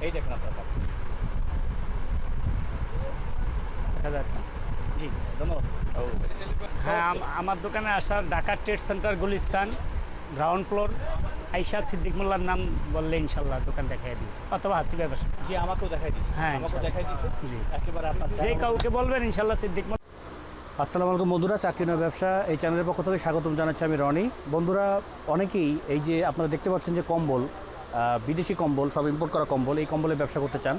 এই দেখেন আপনার জি ধন্যবাদ। ও হ্যাঁ আম- আমার দোকানে আসার Dhaka trade centre Gulistan ground floor আইসা সিদ্দিক মোল্লার নাম বললে ইনশাল্লাহ দোকান দেখাই দিই অথবা হাসি ব্যবসা জি আমাকেও দেখাই দিছে। হ্যাঁ, আমাকেও দেখাই জি। একেবারে আপনার যে কাউকে বলবেন ইনশাল্লাহ সিদ্দিক মোল্লা আসসালামু আলাইকুম বন্ধুরা চাকরি নয় ব্যবসা। এই চ্যানেলের পক্ষ থেকে স্বাগতম জানাচ্ছি আমি রনি। বন্ধুরা অনেকেই এই যে আপনারা দেখতে পাচ্ছেন যে কম্বল বিদেশি কম্বল, সব ইম্পোর্ট করা কম্বল, এই কম্বলে ব্যবসা করতে চান,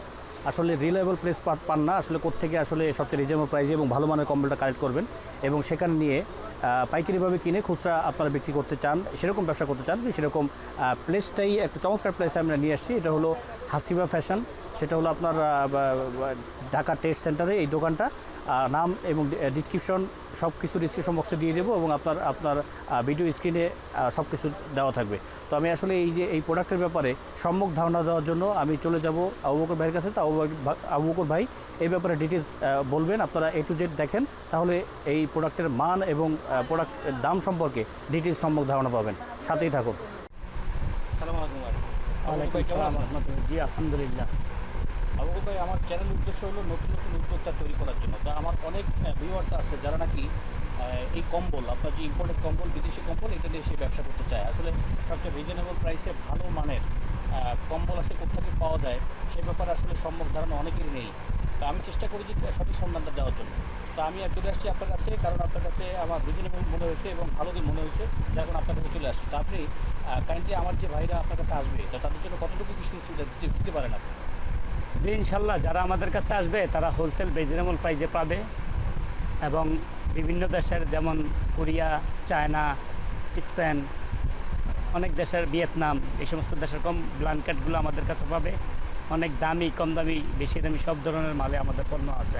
আসলে রিলায়েবল প্লেস পান না, আসলে কোথেকে আসলে সবচেয়ে রিজনেবল প্রাইসে এবং ভালো মানের কম্বলটা কালেক্ট করবেন এবং সেখানে নিয়ে পাইকারিভাবে কিনে খুচরা আপনারা বিক্রি করতে চান, সেরকম ব্যবসা করতে চান সেরকম প্লেসটাই একটা চমৎকার প্লেসে আমরা নিয়ে আসছি, এটা হলো হাসিবা ফ্যাশন সেটা হলো আপনার ঢাকা টেস্ট সেন্টারে এই দোকানটা নাম এবং ডিসক্রিপশন সব কিছু ডিসক্রিপশন বক্সে দিয়ে দেবো এবং আপনার আপনার ভিডিও স্ক্রিনে সব কিছু দেওয়া থাকবে। তো আমি আসলে এই যে এই প্রোডাক্টের ব্যাপারে সম্মুখ ধারণা দেওয়ার জন্য আমি চলে যাব আবু বকর ভাইয়ের কাছে। তো আবু বকর ভা- আবু বকর ভাই এই ব্যাপারে ডিটেলস বলবেন আপনারা এ টু জেড দেখেন তাহলে এই প্রোডাক্টের মান এবং প্রোডাক্টের দাম সম্পর্কে ডিটেলস সম্মুখ ধারণা পাবেন। সাথেই থাকুন? জি আলহামদুলিল্লাহ। আবু ভাই আমার চ্যানেল উদ্দেশ্য হলো নতুন নতুন উদ্যোক্তা তৈরি করার জন্য। তা আমার অনেক ভিউয়ার্স আছে যারা নাকি এই কম্বল, আপনার যে ইম্পোর্টেড কম্বল, বিদেশি কম্বল, এটা নিয়ে সে ব্যবসা করতে চায়। আসলে সবচেয়ে রিজনেবল প্রাইসে ভালো মানের কম্বল আসলে কোথেকে পাওয়া যায়, সে ব্যাপারে আসলে সম্ভব ধারণা অনেকেরই নেই। তা আমি চেষ্টা করি যে সঠিক সন্ধানটা দেওয়ার জন্য। তা আমি আর চলে আসছি আপনার কাছে, কারণ আপনার কাছে আমার রিজনেবল মনে হয়েছে এবং ভালো দিন মনে হয়েছে। যার কারণে আপনার কাছে চলে আসছি। তা আপনি কাইন্ডলি আমার যে ভাইরা আপনার কাছে আসবে তাদের জন্য কতটুকু কি সুযোগ সুবিধা দিতে পারেন আপনি? যে ইনশাল্লাহ যারা আমাদের কাছে আসবে, তারা হোলসেল রিজনেবল প্রাইজে পাবে। এবং বিভিন্ন দেশের যেমন কোরিয়া, চায়না, স্পেন, অনেক দেশের ভিয়েতনাম, এই সমস্ত দেশের কম ব্ল্যাঙ্কেটগুলো আমাদের কাছে পাবে। অনেক দামি, কম দামি, বেশি দামি সব ধরনের মালে আমাদের পণ্য আছে।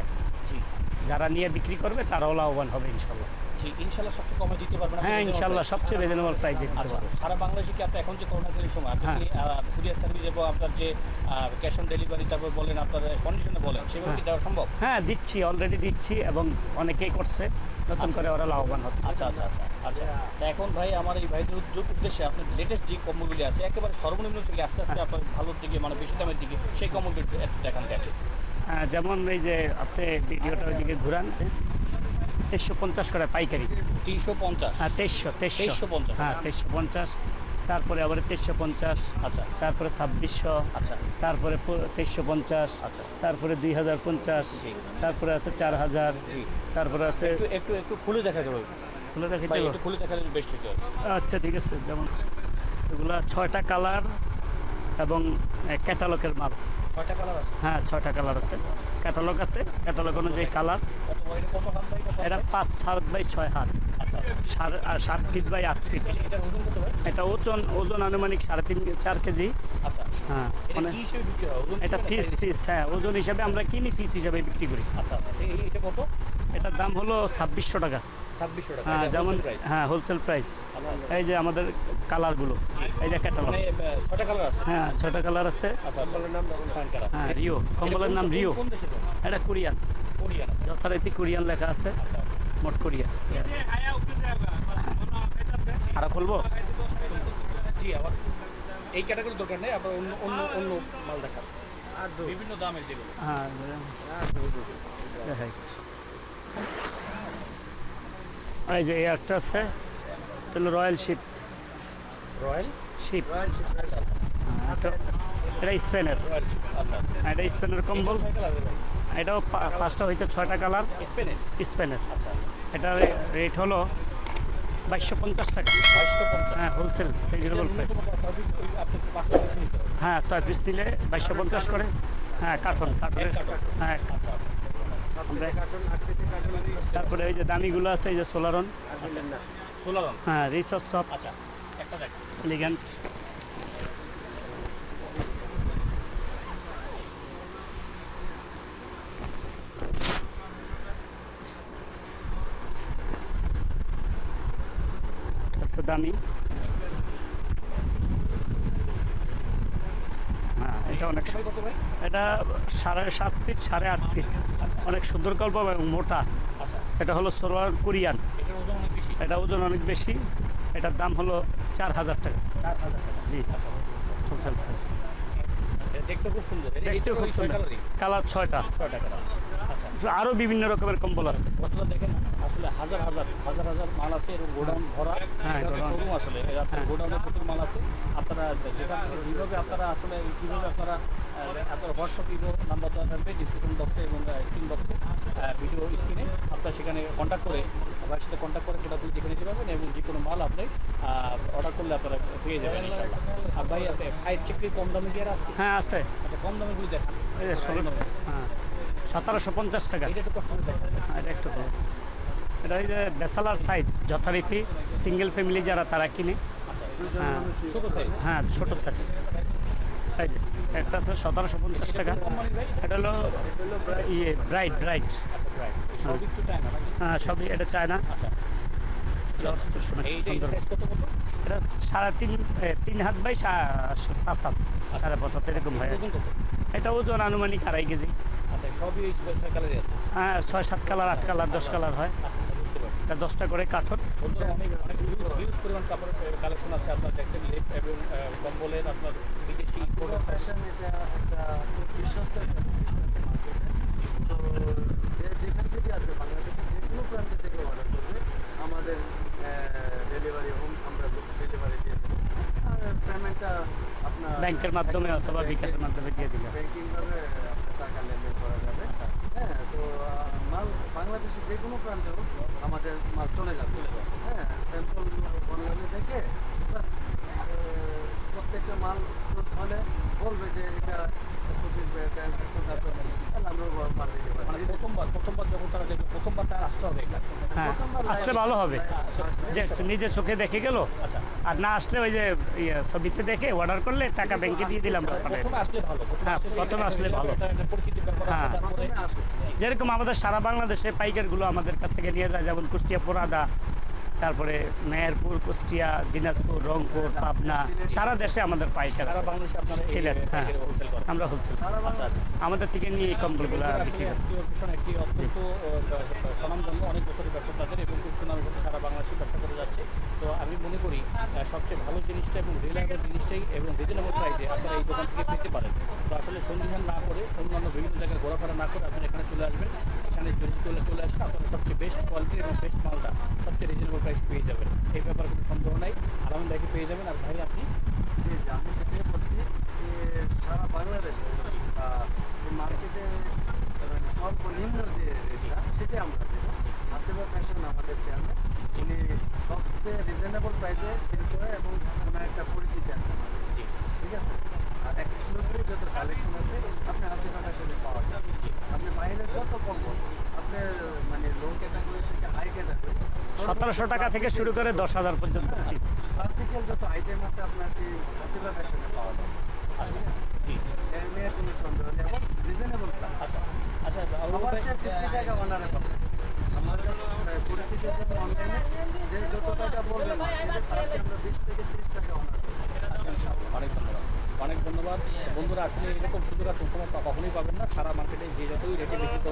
যারা নিয়ে বিক্রি করবে, তারাও লাভবান হবে ইনশাল্লাহ। সবচেয়ে কমে দিতে পারবেন হ্যাঁ সবচেয়ে রিজনেবল দিতে আচ্ছা সারা বাংলাদেশে কি আপনি এখন যে করোনাকালীন সময় আপনি হ্যাঁ। কি কুরিয়ার সার্ভিস এবং আপনার যে ক্যাশ অন ডেলিভারি তারপর বলেন আপনার কন্ডিশনে বলেন সেভাবে কি দেওয়া সম্ভব? হ্যাঁ দিচ্ছি অলরেডি দিচ্ছি এবং অনেকেই করছে। নতুন করে ওরা লাভবান হচ্ছে। আচ্ছা আচ্ছা আচ্ছা আচ্ছা। এখন ভাই আমার এই ভাইদের উদ্দেশ্যে আপনার লেটেস্ট যে কম্বলগুলি আছে একেবারে সর্বনিম্ন থেকে আস্তে আস্তে আপনার ভালোর দিকে মানে বেশি দামের দিকে সেই একটু দেখান দেখে। হ্যাঁ, যেমন এই যে আপনি ভিডিওটা ওইদিকে ঘুরান। তেইশশো পঞ্চাশ করে পাইকারি। তিনশো পঞ্চাশ। হ্যাঁ তেইশশো তেইশশো। পঞ্চাশ। হ্যাঁ তেইশশো পঞ্চাশ। তারপরে আবার তেইশশো পঞ্চাশ। আচ্ছা। তারপরে ছাব্বিশশো। আচ্ছা। তারপরে তেইশশো পঞ্চাশ। আচ্ছা। তারপরে দুই হাজার পঞ্চাশ। তারপরে আছে চার হাজার। তারপরে আছে একটু একটু খুলে দেখা যাবে। খুলে দেখে একটু খুলে বেস্ট হতো আচ্ছা ঠিক আছে। যেমন এগুলা ছয়টা কালার এবং ক্যাটালগের মাল। হ্যাঁ ছয়টা কালার আছে। ক্যাটালগ আছে। ক্যাটালগ অনুযায়ী কালার। এটা পাঁচ সাত বাই ছয় হাত। সাত ফিট বাই আট ফিট। এটা ওজন ওজন আনুমানিক সাড়ে তিন চার কেজি। আচ্ছা। হ্যাঁ এটা মানে কি হিসেবে বিক্রি হয়? ওজন হিসেবে হ্যাঁ আমরা কিনি পিস হিসাবে বিক্রি করি। আচ্ছা আচ্ছা। এটার দাম হলো ছাব্বিশশো টাকা। হ্যাঁ যেমন হ্যাঁ হোলসেল প্রাইস আচ্ছা এই যে আমাদের কালারগুলো এই যে ক্যাটালগ মানে হ্যাঁ ছয়টা কালার আছে। আচ্ছা হ্যাঁ রিও কম্বলের নাম রিও। এটা কোরিয়ান। কোরিয়ান। যথারীতি কোরিয়ান লেখা আছে। আচ্ছা মোট কোরিয়া আরও খুলবো? এই ক্যাটাগরি দরকার নেই আপনার অন্য অন্য অন্য মাল বিভিন্ন দামের যেগুলো। হ্যাঁ দেখাই। এই যে এই একটা আছে এটা হলো রয়্যাল শিপ। রয়্যাল? শিপ। আচ্ছা। আচ্ছা এটা এটা স্পেনের। আচ্ছা আচ্ছা। এটা স্পেনের কম্বল। এটাও পাঁচটা হইতে ছয়টা কালার। স্পেনের? স্পেনের। আচ্ছা। এটার রেট হলো বাইশশো পঞ্চাশ টাকা। হ্যাঁ হোলসেল রিজনেবল প্রাইস হ্যাঁ ছয় পিস নিলে বাইশশো পঞ্চাশ করে। হ্যাঁ কার্টন কার্টনের হ্যাঁ। তারপরে এই যে দামিগুলো আছে এই যে সোলারন সোলার হ্যাঁ রিসার্চ সব আচ্ছা একটা দেখ। এলিগেন্ট আচ্ছা দামি। হ্যাঁ এটা অনেক সু- কত ভাই? এটা সাড়ে সাত ফিট সাড়ে আট ফিট অনেক সুন্দর কল্প এবং মোটা। আচ্ছা এটা হলো সোলার কোরিয়ান। এটা ওজন অনেক বেশি। এটার দাম হলো চার হাজার টাকা। জি। হোলসেল প্রাইস এটা দেখতে খুব সুন্দর। কালার ছয়টা। ছয়টা কালার আচ্ছা আরও বিভিন্ন রকমের কম্বল আছে। কতটা দেখেন আসলে হাজার হাজার হাজার হাজার মাল আছে এবং গোডাউন ভরা। হ্যাঁ, শোরুম আসলে আপনার গোডাউনে প্রচুর মাল আছে। আপনারা থেকে যেভাবে আপনারা আসলে কীভাবে আপনারা আপনার হোয়াটসঅ্যাপ ইভো নাম্বার দেওয়া থাকবে ডিসক্রিপশন বক্সে এবং স্ক্রিন বক্সে ভিডিও স্ক্রিনে আপনারা সেখানে কন্ট্যাক্ট করে ভাইয়ের সাথে কন্ট্যাক্ট করে প্রোডাক্ট দেখে নিতে পারবেন এবং যে কোনো মাল আপনি অর্ডার করলে আপনারা পেয়ে যাবেন ইনশাআল্লাহ। আর ভাই ফাইভ চেক কম দামে দিয়ে আছে? হ্যাঁ আছে। আচ্ছা কম দামেগুলি দেখান। এই যে ষোলো হ্যাঁ। সতেরোশো পঞ্চাশ টাকা। এটা একটু হ্যাঁ, এটা একটু কম। এটা ওই যে বেসালার সাইজ যথারীতি সিঙ্গেল ফ্যামিলি যারা তারা কিনে। হ্যাঁ। ছোটো সাইজ হ্যাঁ সাইজ এই যে একটা আছে সতেরোশো পঞ্চাশ টাকা। এটা হলো ইয়ে ব্রাইট ব্রাইট রাইট সব একটু চায় না নাকি? হ্যাঁ সবই এটা চায় না আচ্ছা। এটা সাড়ে তিন তিন হাত বাই পাঁচ হাত সাড়ে পাঁচ হাত এরকম হয়। এটা ওজন আনুমানিক আড়াই কেজি। আচ্ছা সবই এই আছে। হ্যাঁ ছয় সাত কালার আট কালার দশ কালার হয়। আচ্ছা আচ্ছা, দশটা করে কাঠর। অনেক অনেক পরিমাণ কাপড় কালেকশন আছে আপনার দেখছেন লেপ এবং আহ, কম্বলের আপনার বিদেশি প্রোডাক্ট ফ্যাশন এটা একটা বিশ্বস্ত যেখান থেকে আসবে বাংলাদেশের যে কোনো প্রান্ত থেকে অর্ডার করবে আমাদের ডেলিভারি হোম আমরা ডেলিভারি দিয়ে দেবো। আর পেমেন্টটা আপনার ব্যাংকের মাধ্যমে অথবা বিকাশের মাধ্যমে দিয়ে দিলাম ব্যাংকিংভাবে টাকা লেনদেন করা যাবে। হ্যাঁ তো মাল বাংলাদেশের যে কোনো প্রান্তে হোক আমাদের মাল চলে যাবে। হ্যাঁ স্যাম্পল অনলাইনে দেখে বাস প্রত্যেকটা মাল চুজ হলে বলবে যে এটা মানে হ্যাঁ আসলে ভালো হবে। যে নিজে চোখে দেখে গেল আচ্ছা। আর না আসলে ওই যে ইয়ে, ছবিতে দেখে অর্ডার করলে টাকা ব্যাংকে দিয়ে দিলাম হ্যাঁ, প্রথমে আসলে ভালো। হ্যাঁ। আসুক যেরকম আমাদের সারা বাংলাদেশে পাইকারগুলো আমাদের কাছ থেকে নিয়ে যায় যেমন কুষ্টিয়া পোরাদা তারপরে মেহেরপুর কুষ্টিয়া দিনাজপুর রংপুর পাবনা সারা দেশে আমাদের পাইকার সিলেট, হ্যাঁ। আমরা হোলসেল আমাদের থেকে নিয়ে এই কম্বলগুলো বিক্রি করি। প্রিয় ভীষণ একটি অত্যন্ত আহ, স্বনামধন্য অনেক বছরের ব্যবসা তাদের এবং খুব সুনামের সাথে সারা বাংলাদেশে ব্যবসা করে যাচ্ছে তো আমি মনে করি আহ, সবচেয়ে ভালো জিনিসটা এবং রিলায়েবল জিনিসটাই এবং রিজনেবল প্রাইসে আপনারা এই দোকান থেকে পেতে পারেন। তো আসলে সন্ধিহান না করে অন্যান্য বিভিন্ন জায়গায় ঘোরাফেরা না করে আপনারা এখানে চলে আসবেন। এখানে যদি চলে চলে আসেন, আপনারা সবচেয়ে বেস্ট কোয়ালিটি এবং বেস্ট মালটা সবচেয়ে রিজনেবল প্রাইস পেয়ে যাবেন। এই ব্যাপারে কোনো সন্দেহ নাই। আরাম ভাইকে পেয়ে যাবেন। আর ভাই, আপনি? জি আমি সেটাই বলছি যে সারা বাংলাদেশে মার্কেটে মানে সর্বনিম্ন যে রেটটা সেটাই আমরা দেবো। আসিফা ফ্যাশন আমাদের চেয়ারম্যান তিনি সবচেয়ে রিজনেবল প্রাইসে সেল করে এবং ওনার একটা পরিচিতি আছে জি। ঠিক আছে? আর এক্সক্লুসিভ যত কালেকশন আছে আপনি আসিফা ফ্যাশনে পাওয়া যাবে। আপনি বাইরের যত কম আপনি মানে লো ক্যাটাগরি থেকে হাই ক্যাটাগরি সতেরোশো টাকা থেকে শুরু করে দশ হাজার পর্যন্ত ক্লাসিক্যাল যত আইটেম আছে আপনার কি আসিফা ফ্যাশনে পাওয়া যাবে জি এর নিয়ে কোনো সন্দেহ নেই এবং রিজনেবল প্রাইস আচ্ছা আচ্ছা সবার ভাই, চেয়ে ফিফটি টাকা অনারে পাবেন আমার কাছে প্রায় পরিচিতের জন্য অনলাইনে যে যত টাকা বলবেন মার্কেটে তার চেয়ে আমরা বিশ থেকে তিরিশ টাকা অনার অনেক ধন্যবাদ অনেক ধন্যবাদ বন্ধুরা আসলে এরকম সুযোগ আর কোনো সময় কখনোই পাবেন না সারা মার্কেটে যে যতই রেটে বিক্রি করবে না কেন তার চেয়ে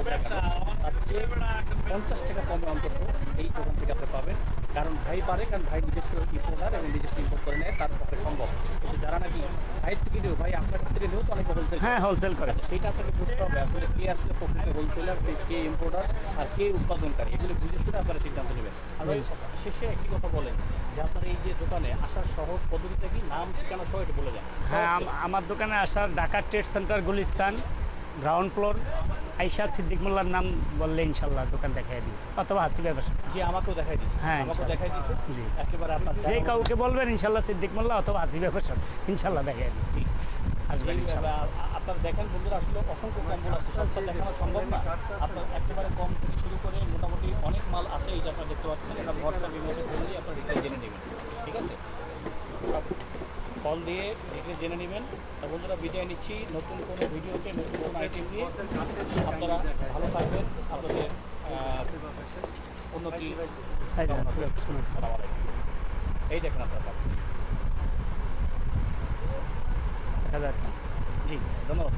পঞ্চাশ টাকা কমে অন্তত এই দোকান থেকে আপনি পাবেন। কারণ ভাই পারে কারণ ভাই নিজস্ব ইম্পোর্টার এবং নিজস্ব ইম্পোর্ট করে নেয় তার পক্ষে সম্ভব। কিন্তু যারা নাকি ভাইয়ের থেকে নিয়েও ভাই আপনার কাছ থেকে নিয়েও তো অনেক হোলসেল হ্যাঁ হোলসেল করে। সেইটা আপনাকে বুঝতে হবে আসলে কে আসলে প্রকৃত হোলসেলার কে ইম্পোর্টার আর কে উৎপাদনকারী। এগুলো বুঝে শুনে আপনারা সিদ্ধান্ত নেবেন। আর শেষে একটি কথা বলেন যে আপনার এই যে দোকানে আসার সহজ পদ্ধতিটা কি? নাম ঠিকানা সহ একটু বলে যান হ্যাঁ আম- আমার দোকানে আসার Dhaka trade centre Gulistan. Ground floor আইসা সিদ্দিক মোল্লার নাম বললে ইনশাল্লাহ দোকান দেখাই দিই অথবা হাসি ব্যবসা। জি আমাকেও দেখাই দিছে। হ্যাঁ। দেখাই দিছে। জি। একেবারে আপনার যে কাউকে বলবেন ইনশাল্লাহ সিদ্দিক মোল্লা অথবা হাসি ব্যবসা ইনশাল্লাহ দেখাই দিই জি। আসবেন আপনারা দেখেন বন্ধুরা আসলে অসংখ্য কম্বল আছে সবটা দেখানো সম্ভব না। আপনার একেবারে কম থেকে শুরু করে মোটামুটি অনেক মাল আছে এই যে আপনারা দেখতে পাচ্ছেন এটা হোয়াটসঅ্যাপ ইমেলে দিয়ে আপনারা ডিটেল জেনে নেবেন। ঠিক আছে? কল দিয়ে ডিটেল জেনে নেবেন। আর বন্ধুরা বিদায় নিচ্ছি। নতুন কোনো ভিডিওতে নতুন কোনো আইটেম নিয়ে আপনারা ভালো থাকবেন। আপনাদের উন্নতি এই দেখেন আপনারা। জি ধন্যবাদ।